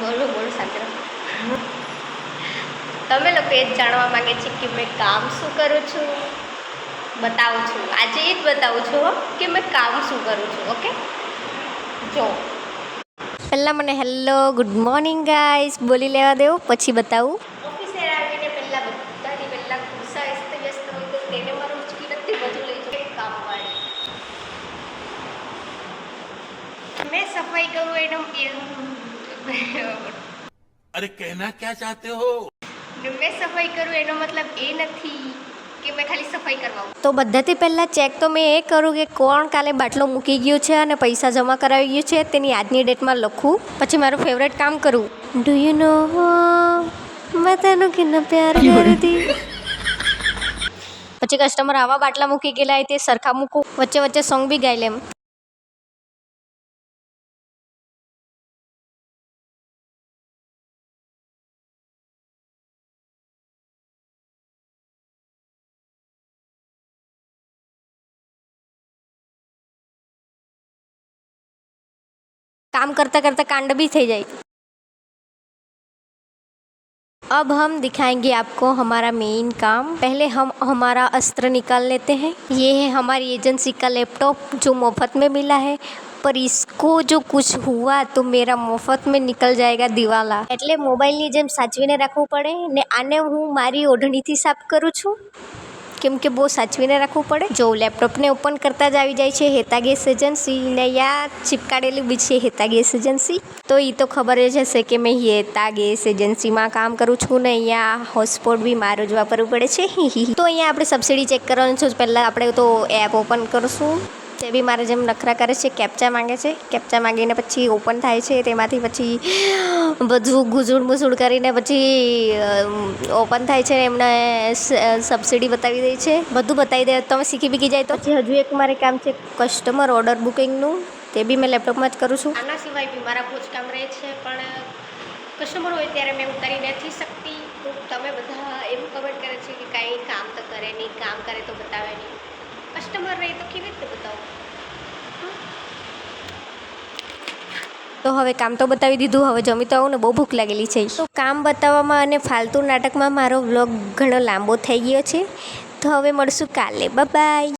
બોલો બોલો સાચો તમે લોકો એ જ જાણવા માગે છે કે મેં કામ શું કરું છું? બતાવું છું. આજે એ જ બતાવું છું કે મેં કામ શું કરું છું, ઓકે? જો. પહેલાં મને હેલો ગુડ મોર્નિંગ ગાઈસ બોલી લેવા દેવો, પછી બતાવું. મેં સફાઈ કરું એનો अरे कहना क्या चाहते हो મેં સફાઈ કરું એનો મતલબ એ નથી કે મેં ખાલી સફાઈ કરવા તો બધાથી પહેલાં ચેક તો મેં એ કરું કે કોણ કાલે બાટલો મૂકી ગયું છે અને પૈસા જમા કરાવી ગયું છે તેની આજની ડેટમાં લખું પછી મારું ફેવરેટ કામ કરું ડુ યુ નો મેં તેનો કિન્ના પ્યાર કરતી પછી કસ્ટમર આવા બાટલા મૂકી ગયેલા હોય તે સરખા મૂકું વચ્ચે વચ્ચે સોંગ બી ગાઈ લેમ काम करता करता कांड भी थे जाए अब हम दिखाएंगे आपको हमारा मेन काम पहले हम हमारा अस्त्र निकाल लेते हैं ये है हमारी एजेंसी का लैपटॉप जो मुफ्त में मिला है पर इसको जो कुछ हुआ तो मेरा મફત में निकल जाएगा દિવાલા એટલે મોબાઈલની જેમ સાચવીને રાખવું પડે ને આને હું મારી ઓઢણીથી સાફ કરું છું કેમ કે બહુ સાચવીને રાખવું પડે. જો લેપટોપને ઓપન કરતાં જ આવી જાય છે હેતા ગેસ એજન્સી, ને યા ચિપકાડેલી બી છે હેતા ગેસ એજન્સી. તો એ તો ખબર જ હશે કે મેં હેતા ગેસ એજન્સીમાં કામ કરું છું ને અહીંયા હોટસ્પોટ બી મારું જ વાપરવું પડે છે. તો અહીંયા આપણે સબસિડી ચેક કરવાનું છે. પહેલાં આપણે તો એપ ઓપન કરશું. તે બી મારે જેમ નખરા કરે છે, કેપ્ચા માંગે છે. કેપ્ચા માંગીને પછી ઓપન થાય છે, તેમાંથી પછી બધું ગુજુડ મુઝુડ કરીને પછી ઓપન થાય છે એમને સબસિડી બતાવી દે છે. બધું બતાવી દે. તમે શીખી બીકી જાય તો. પછી હજુ એક મારે કામ છે કસ્ટમર ઓર્ડર બુકિંગનું તે બી મેં લેપટોપમાં જ કરું છું. આના સિવાય બી મારા બહુ જ કામ રહે છે, પણ કસ્ટમર હોય ત્યારે મેં કરી નથી શકતી. તમે બધા એવું કમેન્ટ કરે છે કે કાંઈ કામ તો કરે નહીં, કામ કરે તો બતાવે નહીં. કેવી રીતે બતાવો તો હવે કામ તો બતાવી દીધું, હવે જમી તો આવું ને બહુ ભૂખ લાગેલી છે. તો કામ બતાવવામાં અને ફાલતુ નાટકમાં મારો વ્લોગ ઘણો લાંબો થઈ ગયો છે. તો હવે મળશું કાલે. બાય